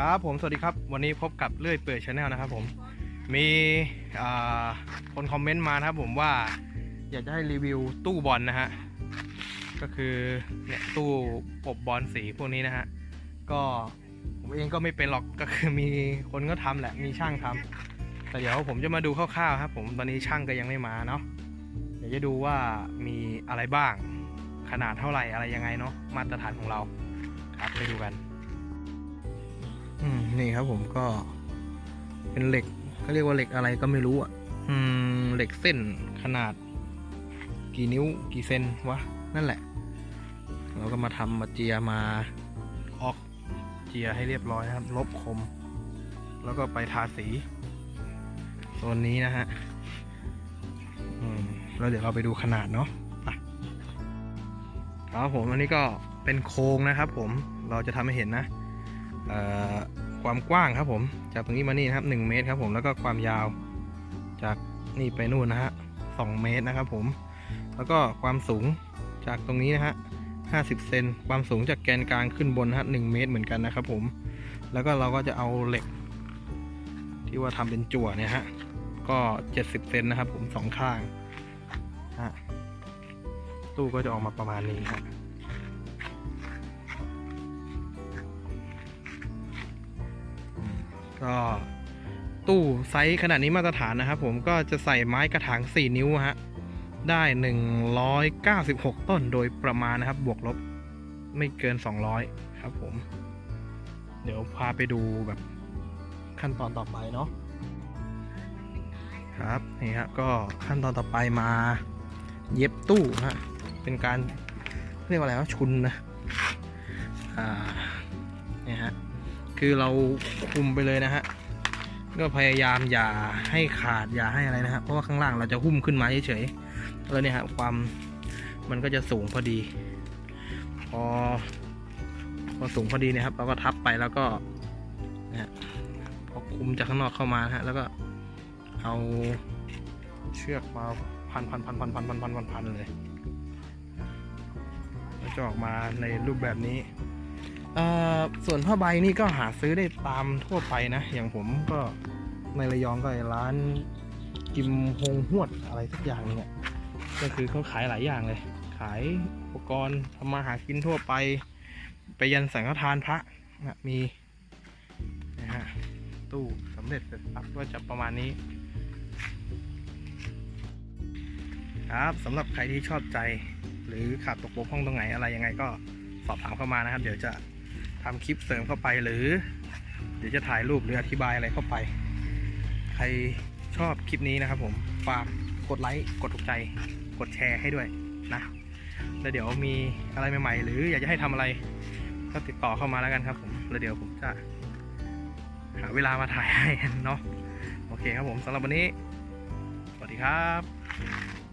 ครับผมสวัสดีครับวันนี้พบกับเลื่อยเปื่อยชาแนลนะครับผมมีคนคอมเมนต์มานะครับผมว่าอยากจะให้รีวิวตู้บอลนะฮะก็คือเนี่ยตู้อบบอลสีพวกนี้นะฮะก็ผมเองก็ไม่เป็นหรอกก็คือมีคนก็ทำแหละมีช่างทำแต่เดี๋ยวผมจะมาดูคร่าวๆครับผมตอนนี้ช่างก็ยังไม่มาเนาะเดี๋ยวจะดูว่ามีอะไรบ้างขนาดเท่าไหร่อะไรยังไงเนาะมาตรฐานของเราครับไปดูกัน อืมนี่ครับผมก็ เป็นเหล็กเขาเรียกว่าเหล็กอะไรก็ไม่รู้อะ อืม เหล็กเส้นขนาด กี่นิ้วกี่เซนวะ นั่นแหละ เราก็มาทำมาเจียมาออกเจียให้เรียบร้อยนะครับ ลบคม แล้วก็ไปทาสีโซนนี้นะฮะ อืมแล้วเดี๋ยวเราไปดูขนาดเนาะไปครับผมอันนี้ก็เป็นโครงนะครับผมเราจะทำให้เห็นนะ ความกว้างครับผม จากตรงนี้มานี่นะครับ1เมตรครับผมแล้วก็ความยาวจากนี่ไปนู่นนะฮะ2เมตรนะครับผม แล้วก็ความสูงจากตรงนี้นะฮะ50 เซนความสูงจากแกนกลางขึ้นบนนะฮะ1เมตรเหมือนกันนะครับผม แล้วก็เราก็จะเอาเหล็ก ที่ว่าทำเป็นจั่วเนี่ยฮะก็ 70 เซนนะครับผมสองข้างฮะตู้ก็จะออกมาประมาณนี้ครับ ก็ตู้ไซส์ขนาดนี้มาตรฐานนะครับผมก็จะใส่ไม้กระถาง 4 นิ้วฮะได้ 196 ต้นโดยประมาณนะครับ บวกลบไม่เกิน 200 ครับผม เดี๋ยวพาไปดูแบบขั้นตอนต่อไปเนาะครับนี่ฮะก็ขั้นตอนต่อไปมาเย็บตู้ฮะเป็นการเรียกว่าอะไรวะชุนนะอ่า คือเราคุมไปเลยนะฮะก็พยายามอย่าให้ขาดอย่าให้อะไรนะฮะเพราะว่าข้างล่างเราจะหุ้มขึ้นมาเฉยๆแล้วเนี่ยฮะความมันก็จะสูงพอดี พอพอสูงพอดีเนี่ยครับ เราก็ทับไปแล้วก็นะฮะพอคุมจากข้างนอกเข้ามาฮะแล้วก็เอาเชือกมาพันพันพันพันพันพันพันพันพันเลยแล้วจะออกมาในรูปแบบนี้ ส่วนผ้าใบนี่ก็หาซื้อได้ตามทั่วไปนะ อย่างผมก็ในระยองก็ร้านกิมฮงหวดอะไรสักอย่างหนึงอะก็คือเขาขายหลายอย่างเลย ขายอุปกรณ์ทำมาหากินทั่วไป ไปยันสังฆทานพระนะมีนะฮะตู้สำเร็จเสร็จสับก็จะประมาณนี้ ครับสำหรับใครที่ชอบใจ หรือขาดตกบกพร่องตรงไหนอะไรยังไงก็สอบถามเข้ามานะครับ เดี๋ยวจะ ทำคลิปเสริมเข้าไปหรือ เดี๋ยวจะถ่ายรูปหรืออธิบายอะไรเข้าไป ใครชอบคลิปนี้นะครับผม ฝากกดไลค์ กดถูกใจ กดแชร์ให้ด้วยนะ แล้วเดี๋ยวมีอะไรใหม่ๆ หรืออยากจะให้ทำอะไร ก็ติดต่อเข้ามาแล้วกันครับผม แล้วเดี๋ยวผมจะหาเวลามาถ่ายให้เนาะ โอเคครับผมสำหรับวันนี้ สวัสดีครับ